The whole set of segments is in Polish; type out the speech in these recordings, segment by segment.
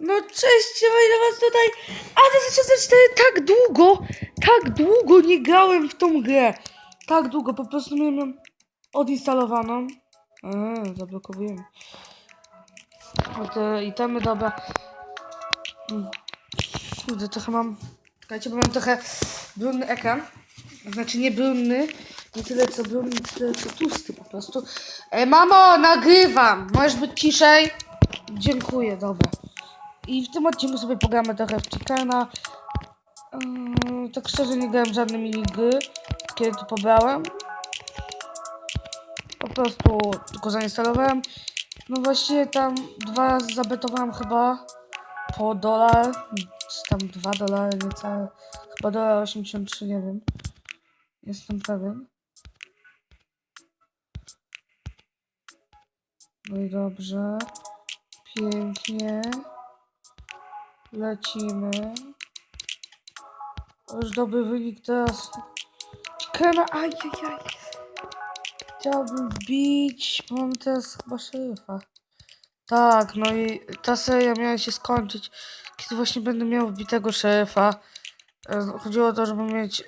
No cześć, siemaj do was tutaj. A to 2004 tak długo, tak długo nie grałem w tą grę. Tak długo, po prostu miałem ją odinstalowaną. Eee, zablokowujemy. No te itemy, dobra. Mm. Kurde, trochę mam... Czekajcie, bo mam trochę brudny ekran. Znaczy nie brudny, nie tyle co brudny, tyle co tłusty po prostu. E, mamo, nagrywam! Możesz być ciszej? Dziękuję, dobra. I w tym odcinku sobie pogramy trochę w Chickena. Yy, tak szczerze nie grałem w żadne minigry, kiedy to pobrałem. Po prostu tylko zainstalowałem. No właściwie tam dwa razy zabetowałem chyba po dolar, czy tam dwa dolary niecałe. Chyba dolar 83, nie wiem. Jestem pewien. No i dobrze. Pięknie. Lecimy. Już dobry wynik teraz. Krema, ajajaj. Chciałbym wbić, bo mamy teraz chyba szeryfa. Tak, no i ta seria miała się skończyć, kiedy właśnie będę miał wbitego szeryfa. E, Chodziło o to, żeby mieć e,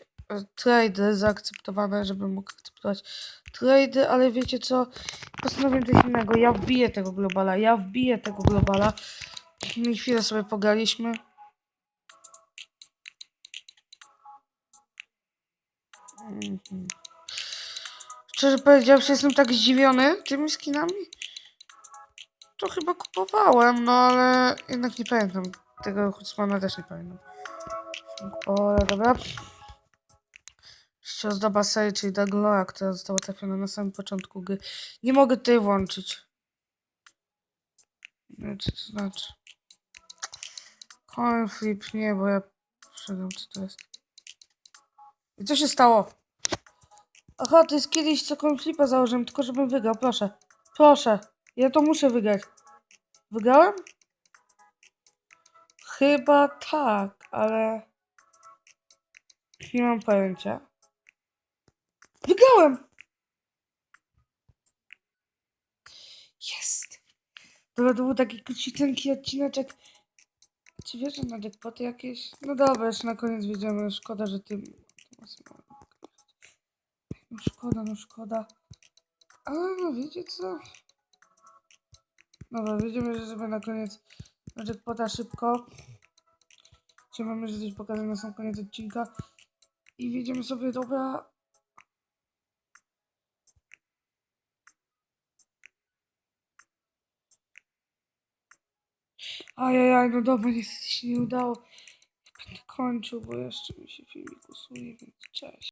trady zaakceptowane, żeby mógł akceptować trady, ale wiecie co? Postanowiłem coś innego. Ja wbiję tego globala, ja wbiję tego globala. Chwilę sobie pograliśmy. Mhm. Szczerze powiedziawszy, jestem tak zdziwiony tymi skinami. To chyba kupowałem, no ale jednak nie pamiętam. Tego Hucmana też nie pamiętam. O, dobra. Jeszcze ozdoba serii, czyli Daglora, która została trafiona na samym początku gry. Nie mogę tej włączyć. Nie wiem, co to znaczy. Coin flip, nie, bo ja wszedłem, co to jest. I co się stało? Aha, to jest kiedyś, co coin flipa założyłem, tylko żebym wygrał, proszę. Proszę, ja to muszę wygrać. Wygrałem? Chyba tak, ale... Nie mam pojęcia. Wygrałem! Jest! To był taki króciuteńki odcineczek. Czy wiesz, że na jackpoty jakieś? No dobra, jeszcze na koniec wiedziemy. Szkoda, że ty... No szkoda, no szkoda. Ale no wiecie co? Dobra, wiedziemy, że sobie na koniec na jackpota szybko. Czy mamy że coś pokazać na sam koniec odcinka. I wiedziemy sobie, dobra... Ajajaj, no dobra, niestety się nie udało. Będę kończył, bo jeszcze mi się filmik usuje, więc cześć.